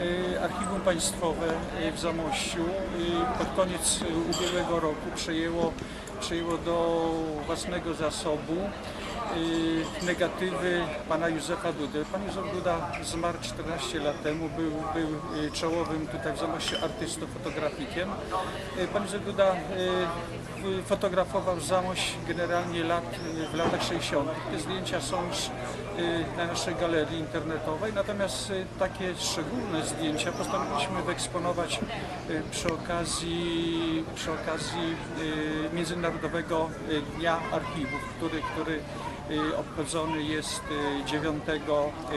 Y, Archiwum Państwowe y, w Zamościu y, pod koniec ubiegłego roku przejęło, przejęło do własnego zasobu negatywy pana Józefa Dudy. Pan Józef Duda zmarł 14 lat temu, był, był y, czołowym tutaj w Zamościu artystą, fotografikiem. Y, Pan Józef Duda y, fotografował Zamość generalnie lat, y, w latach 60. Te zdjęcia są już y, na naszej galerii internetowej, natomiast y, takie szczególne zdjęcia postanowiliśmy wyeksponować y, przy okazji, przy okazji y, Międzynarodowego y, Dnia Archiwów, który, który y, obchodzony jest y, 9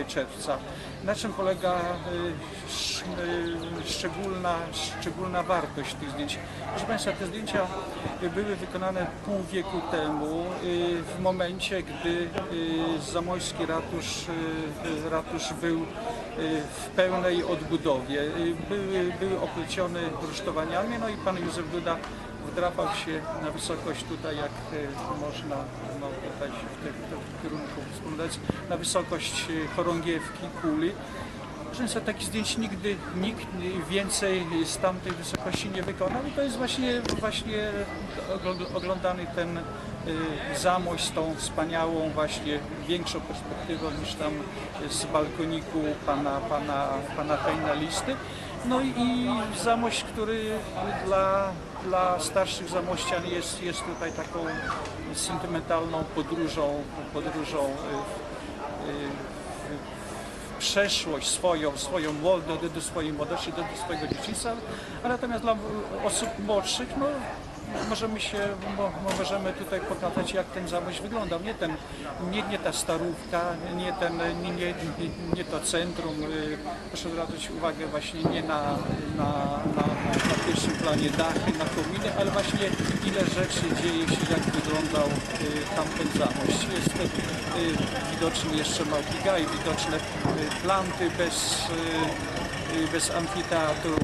czerwca. Na czym polega y, sz- y, szczególna, szczególna wartość tych zdjęć? Proszę Państwa, te zdjęcia y, były wykonane pół wieku temu, y, w momencie, gdy y, zamojski ratusz, y, ratusz był y, w pełnej odbudowie. Y, Były, były oplecione rusztowaniami, no i pan Józef Duda wdrapał się na wysokość tutaj, jak y, można no, tutaj w tym, kierunku wspomnieć, na wysokość y, chorągiewki, kuli. Proszę Państwa, takich zdjęć nigdy nikt więcej z tamtej wysokości nie wykonał i to jest właśnie, właśnie ogl- oglądany ten y, zamość z tą wspaniałą właśnie większą perspektywą niż tam z balkoniku pana, pana, pana Hejnalisty. No i, zamość, który dla, dla starszych zamościan jest, jest tutaj taką sentymentalną podróżą, podróżą y, y, przeszłość swoją, swoją młod- do, do swojej młodości, do, do swojego dzieciństwa, a natomiast dla osób młodszych, no możemy się, mo, mo- możemy tutaj pokazać, jak ten zamość wyglądał. Nie, ten, nie, nie ta starówka, nie, ten, nie, nie, nie, to centrum. y, Proszę zwracać uwagę właśnie nie na, na, na, na pierwszym planie dachy, na kominy, ale właśnie ile rzeczy dzieje się, jak wyglądał y, tamten zamość. Jest y, widoczny jeszcze Małpigaj, widoczne planty bez, bez amfiteatru,